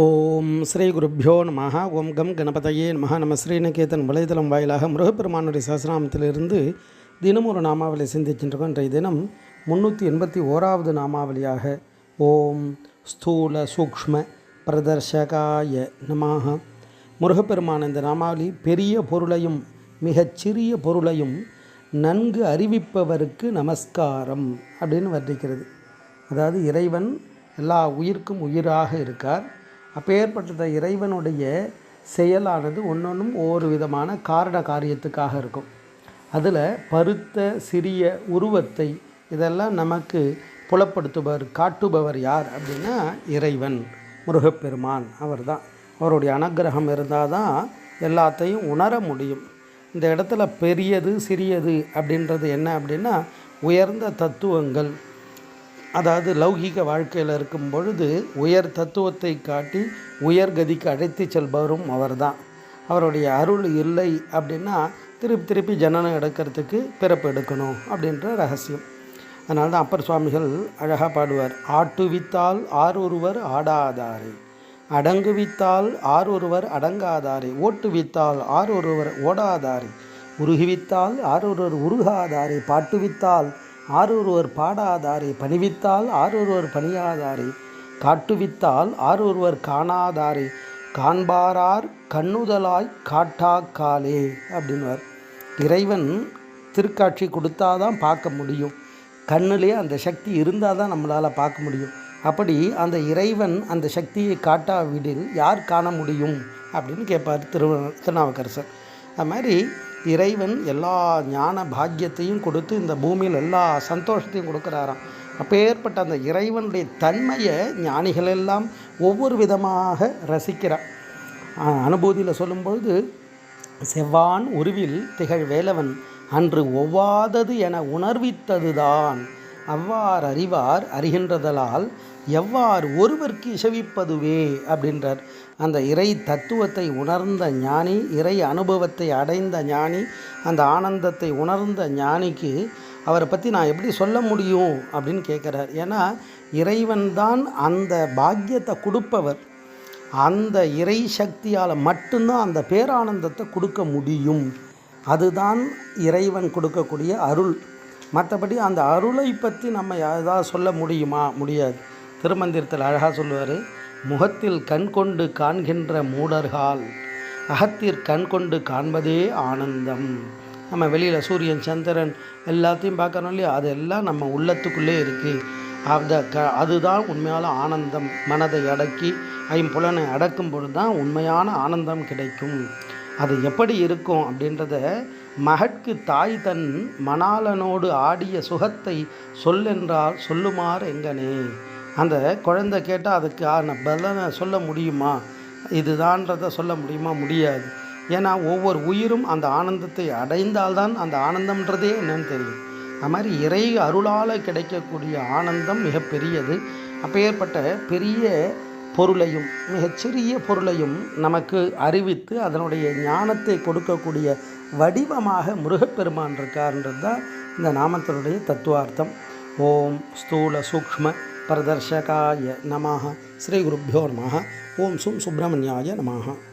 ஓம் ஸ்ரீ குருப்பியோ நம ஓம் கம் கணபதையே நம நம்ம ஸ்ரீநிகேதன் வலைதளம் வாயிலாக முருகப்பெருமானுடைய சஹசிரநாமத்திலிருந்து தினம் ஒரு நாமாவளி சிந்திக்கின்றோம். இன்றைய தினம் முந்நூற்றி எண்பத்தி ஓராவது நாமாவளியாக ஓம் ஸ்தூல சூக்ஷ்ம பிரதர்ஷகாய நமாக முருகப்பெருமான் இந்த நாமாவளி பெரிய பொருளையும் மிகச் சிறிய பொருளையும் நன்கு அறிவிப்பவருக்கு நமஸ்காரம் அப்படின்னு வர்ணிக்கிறது. அதாவது இறைவன் எல்லா உயிர்க்கும் உயிராக இருக்கார். அப்பேற்பட்ட இறைவனுடைய செயலானது ஒன்றொன்றும் ஒவ்வொரு விதமான காரண காரியத்துக்காக இருக்கும். அதில் பருத்த சிறிய உருவத்தை இதெல்லாம் நமக்கு புலப்படுத்துபவர் காட்டுபவர் யார் அப்படின்னா இறைவன் முருகப்பெருமான் அவர் தான் அவருடைய அனுக்கிரகம் இருந்தால் தான் எல்லாத்தையும் உணர முடியும். இந்த இடத்துல பெரியது சிறியது அப்படின்றது என்ன அப்படின்னா உயர்ந்த தத்துவங்கள் அதாவது லௌகீக வாழ்க்கையில் இருக்கும் பொழுது உயர் தத்துவத்தை காட்டி உயர் கதிக்கு அழைத்து செல்பவரும் அவர்தான். அவருடைய அருள் இல்லை அப்படின்னா திருப்பி திருப்பி ஜனனம் எடுக்கிறதுக்கு பிறப்பு எடுக்கணும் அப்படின்ற ரகசியம். அதனால தான் அப்பர் சுவாமிகள் அழகாக பாடுவார் ஆட்டுவித்தால் ஒருவர் ஆடாதாரே அடங்குவித்தால் ஆர் ஒருவர் அடங்காதாரே ஓட்டுவித்தால் ஆரொருவர் ஓடாதாரே உருகுவித்தால் ஒருவர் உருகாதாரே பாட்டுவித்தால் ஆரொருவர் பாடாதாரே பணிவித்தால் ஆரொருவர் பணியாதாரே காட்டுவித்தால் ஆரொருவர் காணாதாரே காண்பாரார் கண்ணுதலாய் காட்டாக்காலே அப்படின்வார் இறைவன் திருக்காட்சி கொடுத்தாதான் பார்க்க முடியும். கண்ணுலேயே அந்த சக்தி இருந்தால் தான் நம்மளால் பார்க்க முடியும். அப்படி அந்த இறைவன் அந்த சக்தியை காட்டாவிடில் யார் காண முடியும் அப்படின்னு கேட்பார் திரு திருநாவுக்கரசர். அது மாதிரி இறைவன் எல்லா ஞான பாக்கியத்தையும் கொடுத்து இந்த பூமியில் எல்லா சந்தோஷத்தையும் கொடுக்குறாராம். அப்பேற்பட்ட அந்த இறைவனுடைய தன்மையை ஞானிகள் எல்லாம் ஒவ்வொரு விதமாக ரசிக்கிறார். அனுபூதியில் சொல்லும்பொழுது செவ்வான் உருவில் திகழ் வேலவன் அன்று ஒவ்வாதது என உணர்வித்ததுதான் அவ்வாறு அறிவார் அறிகின்றதலால் எவ்வாறு ஒருவருக்கு இசவிப்பதுவே அப்படின்றார். அந்த இறை தத்துவத்தை உணர்ந்த ஞானி இறை அனுபவத்தை அடைந்த ஞானி அந்த ஆனந்தத்தை உணர்ந்த ஞானிக்கு அவரை பற்றி நான் எப்படி சொல்ல முடியும் அப்படின்னு கேட்குறார். ஏன்னா இறைவன் தான் அந்த பாக்கியத்தை கொடுப்பவர். அந்த இறை சக்தியால் மட்டும்தான் அந்த பேரானந்தத்தை கொடுக்க முடியும். அதுதான் இறைவன் கொடுக்கக்கூடிய அருள். மற்றபடி அந்த அருளை பற்றி நம்ம ஏதாவது சொல்ல முடியுமா? முடியாது. திருமந்திரத்தில் அழகாக சொல்லுவார் முகத்தில் கண் கொண்டு காண்கின்ற மூடர்கள் அகத்திற் கண் கொண்டு காண்பதே ஆனந்தம். நம்ம வெளியில் சூரியன் சந்திரன் எல்லாத்தையும் பார்க்கறோம் இல்லையா? அதெல்லாம் நம்ம உள்ளத்துக்குள்ளே இருக்குது அந்த க அதுதான் உண்மையான ஆனந்தம். மனதை அடக்கி ஐம்புலனை அடக்கும் பொழுது தான் உண்மையான ஆனந்தம் கிடைக்கும். அது எப்படி இருக்கும் அப்படின்றத மகட்கு தாய் தன் மணாலனோடு ஆடிய சுகத்தை சொல்லென்றால் சொல்லுமாறு எங்கனே. அந்த குழந்தை கேட்டால் அதுக்கான பலனை சொல்ல முடியுமா? இதுதான்றதை சொல்ல முடியுமா? முடியாது. ஏன்னா ஒவ்வொரு உயிரும் அந்த ஆனந்தத்தை அடைந்தால்தான் அந்த ஆனந்தம்ன்றதே என்னன்னு தெரியும். அது மாதிரி இறை அருளால் கிடைக்கக்கூடிய ஆனந்தம் மிகப்பெரியது. அப்பேற்பட்ட பெரிய பொருளையும் மிகச்சிறிய பொருளையும் நமக்கு அறிவித்து அதனுடைய ஞானத்தை கொடுக்கக்கூடிய வடிவமாக முருகப்பெருமான் இருக்கார்ன்றது தான் இந்த நாமத்தினுடைய தத்துவார்த்தம். ஓம் ஸ்தூல சூக்ஷ்ம பிரதர்ஷகாய நமாக ஸ்ரீ குருப்பியோ ஓம் சும் சுப்பிரமணியாய நமः